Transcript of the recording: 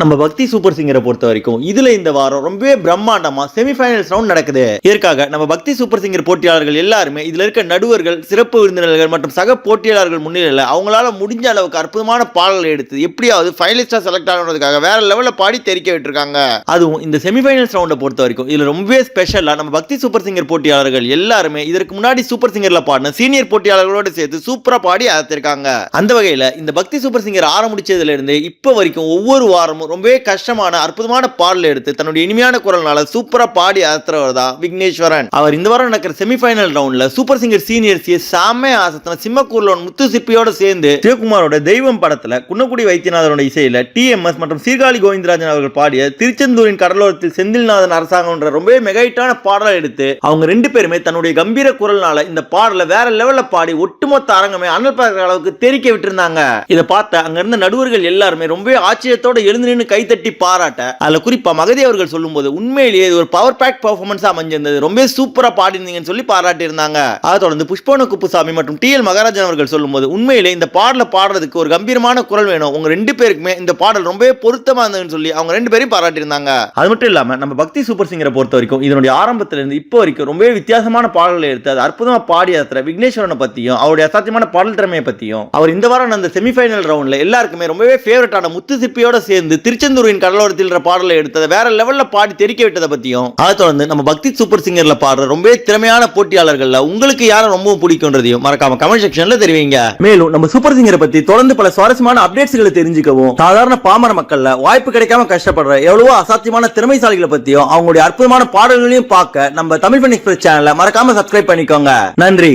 நம்ம பக்தி சூப்பர் சிங்கரை பொறுத்த வரைக்கும் இதுல இந்த வாரம் ரொம்பவே பிரம்மாண்டமா செமிஃபைனல்ஸ் ரவுண்ட் நடக்குது. இதற்காக நம்ம பக்தி சூப்பர் சிங்கர் போட்டியாளர்கள் எல்லாருமே இதுல இருக்க நடுவர்கள் சிறப்பு விருந்தினர்கள் மற்றும் சக போட்டியாளர்கள் முன்னிலையில் அவங்களால முடிஞ்ச அளவுக்கு அற்புதமான பாடல்கள் எடுத்து எப்படியாவது ஃபைனலிஸ்டா செலக்ட் ஆகணுன்றதுக்காக வேற லெவல்ல பாடி தெரிக்க விட்டுருக்காங்க. அதுவும் இந்த செமிஃபைனல்ஸ் ரவுண்டை பொறுத்த வரைக்கும் இதுல ரொம்பவே ஸ்பெஷலா நம்ம பக்தி சூப்பர் சிங்கர் போட்டியாளர்கள் எல்லாருமே இதற்கு முன்னாடி சூப்பர் சிங்கர்ல பாடின சீனியர் போட்டியாளர்களோட சேர்த்து சூப்பரா பாடி அழைத்திருக்காங்க. அந்த வகையில இந்த பக்தி சூப்பர் சிங்கர் ஆரம்பிச்சதுல இருந்து இப்போ வரைக்கும் ஒவ்வொரு வாரமும் ரொம்பவே கஷ்டமான அற்புதமான பாடல் எடுத்து தன்னுடைய இனிமையான குரல்னால சூப்பரா பாடி அழுத்துறவர் தான் விக்னேஸ்வரன். அவர் இந்த வாரம் நடக்கிற செமிஃபைனல் ரவுண்ட்ல சூப்பர் சிங்கர் சீனியர்ஸ் சாமே ஆசத்தின சிம்மக்கூர்லோன் முத்து சிப்பியோட சேர்ந்து சிவகுமாரோட தெய்வம் படத்துல குன்னக்குடி வைத்தியநாதனோட இசையில டிஎம்எஸ் மற்றும் சீர்காழி கோவிந்தராஜன் அவர்கள் பாடிய திருச்செந்தூரின் கடலோரத்தில் செந்தில்நாதன் அரசாங்கம்ன்ற ரொம்பவே மெகைட்டான பாடலை எடுத்து அவங்க ரெண்டு பேருமே தன்னுடைய கம்பீர குரல்னால இந்த பாடலை வேற லெவல்ல பாடி ஒட்டுமொத்த அரங்கமே அனல் பார்க்குற அளவுக்கு தெரிக்க விட்டுருந்தாங்க. இதை பார்த்த அங்க இருந்த நடுவர்கள் எல்லாருமே ரொம்பவே ஆச்சரியத்தோட எழுந்து அப்படின்னு கைத்தட்டி பாராட்ட அதில் குறிப்பா மகதி அவர்கள் சொல்லும்போது உண்மையிலேயே இது ஒரு பவர் பேக் பர்ஃபார்மன்ஸா அமைஞ்சிருந்தது. ரொம்ப சூப்பரா பாடினீங்கன்னு சொல்லி பாராட்டி இருந்தாங்க அதை தொடர்ந்து புஷ்பவன குப்புசாமி மற்றும் டி எல் மகாராஜன் அவர்கள் சொல்லும்போது உண்மையிலே இந்த பாடல பாடுறதுக்கு ஒரு கம்பீரமான குரல் வேணும். உங்க ரெண்டு பேருக்குமே இந்த பாடல் ரொம்பவே பொருத்தமா இருந்ததுன்னு சொல்லி அவங்க ரெண்டு பேரும் பாராட்டி இருந்தாங்க அது மட்டும் இல்லாம நம்ம பக்தி சூப்பர் சிங்கரை பொறுத்த வரைக்கும் இதனுடைய ஆரம்பத்துல இருந்து இப்போ வரைக்கும் ரொம்பவே வித்தியாசமான பாடல்களை எடுத்து அது அற்புதமா பாடி அத்துற விக்னேஸ்வரனை பத்தியும் அவருடைய அசாத்தியமான பாடல் திறமையை பத்தியும் அவர் இந்த வாரம் அந்த செமிஃபைனல் ரவுண்ட்ல எல்லாருக்குமே ரொம்பவே ஃபேவரட்டான முத்து சிப்பியோட சேர்ந்து திருச்செந்தூரின் கடலோரத்தில் பாடலை எடுத்ததை வேற லெவல்ல பாடி தெரிக்க விட்டதை பத்தியும் அதை தொடர்ந்து நம்ம பக்தி சூப்பர் சிங்கர்ல பாடுற ரொம்பவே திறமையான போட்டியாளர்கள்ல உங்களுக்கு யாரை ரொம்பவும் பிடிக்கும்ன்றதையும் மறக்காம கமெண்ட் செக்ஷன்ல தெரிவிங்க. மேலும் நம்ம சூப்பர் சிங்கரை பத்தி தொடர்ந்து பல சுவாரஸ்யமான அப்டேட்ஸ்களை தெரிஞ்சுக்கவும் சாதாரண பாமர மக்கள்ல வாய்ப்பு கிடைக்காம கஷ்டப்படுற எவ்வளவோ அசாத்தியமான திறமைசாலிகளை பத்தியும் அவங்களுடைய அற்புதமான பாடல்களையும் பார்க்க நம்ம தமிழ் பண்ணி எக்ஸ்பிரஸ் சேனலை மறக்காம சப்ஸ்கிரைப் பண்ணிக்கோங்க. நன்றி.